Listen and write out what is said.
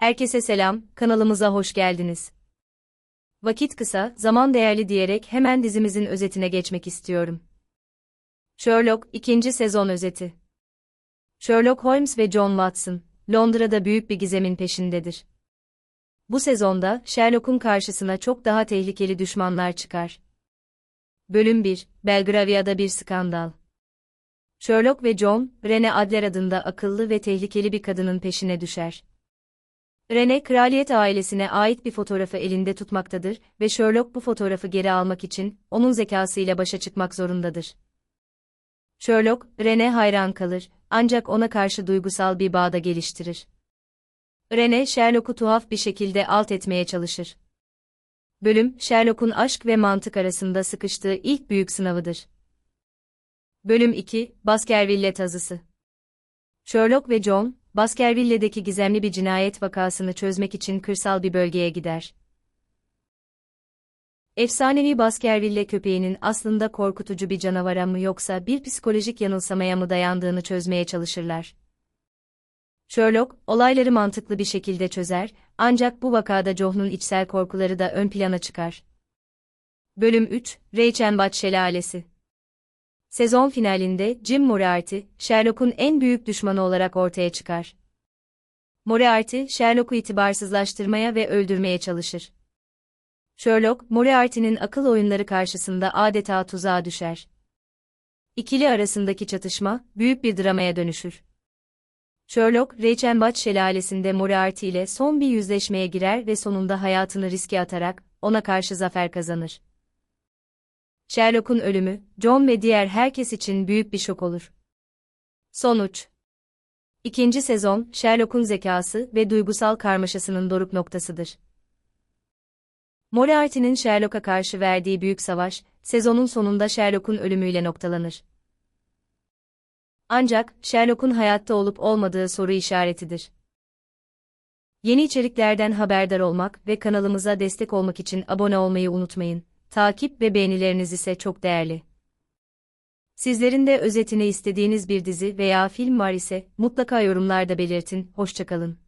Herkese selam, kanalımıza hoş geldiniz. Vakit kısa, zaman değerli diyerek hemen dizimizin özetine geçmek istiyorum. Sherlock 2. sezon özeti. Sherlock Holmes ve John Watson, Londra'da büyük bir gizemin peşindedir. Bu sezonda Sherlock'un karşısına çok daha tehlikeli düşmanlar çıkar. Bölüm 1, Belgravia'da bir skandal. Sherlock ve John, Rene Adler adında akıllı ve tehlikeli bir kadının peşine düşer. Rene kraliyet ailesine ait bir fotoğrafı elinde tutmaktadır ve Sherlock bu fotoğrafı geri almak için onun zekasıyla başa çıkmak zorundadır. Sherlock, Rene hayran kalır ancak ona karşı duygusal bir bağda geliştirir. Rene Sherlock'u tuhaf bir şekilde alt etmeye çalışır. Bölüm, Sherlock'un aşk ve mantık arasında sıkıştığı ilk büyük sınavıdır. Bölüm 2, Baskerville tazısı. Sherlock ve John, Baskerville'deki gizemli bir cinayet vakasını çözmek için kırsal bir bölgeye gider. Efsanevi Baskerville köpeğinin aslında korkutucu bir canavara mı yoksa bir psikolojik yanılsamaya mı dayandığını çözmeye çalışırlar. Sherlock, olayları mantıklı bir şekilde çözer, ancak bu vakada John'un içsel korkuları da ön plana çıkar. Bölüm 3, Reichenbach Şelalesi Sezon finalinde Jim Moriarty, Sherlock'un en büyük düşmanı olarak ortaya çıkar. Moriarty, Sherlock'u itibarsızlaştırmaya ve öldürmeye çalışır. Sherlock, Moriarty'nin akıl oyunları karşısında adeta tuzağa düşer. İkili arasındaki çatışma, büyük bir dramaya dönüşür. Sherlock, Reichenbach şelalesinde Moriarty ile son bir yüzleşmeye girer ve sonunda hayatını riske atarak, ona karşı zafer kazanır. Sherlock'un ölümü, John ve diğer herkes için büyük bir şok olur. Sonuç İkinci sezon, Sherlock'un zekası ve duygusal karmaşasının doruk noktasıdır. Moriarty'nin Sherlock'a karşı verdiği büyük savaş, sezonun sonunda Sherlock'un ölümüyle noktalanır. Ancak, Sherlock'un hayatta olup olmadığı soru işaretidir. Yeni içeriklerden haberdar olmak ve kanalımıza destek olmak için abone olmayı unutmayın. Takip ve beğenileriniz ise çok değerli. Sizlerin de özetini istediğiniz bir dizi veya film var ise mutlaka yorumlarda belirtin. Hoşçakalın.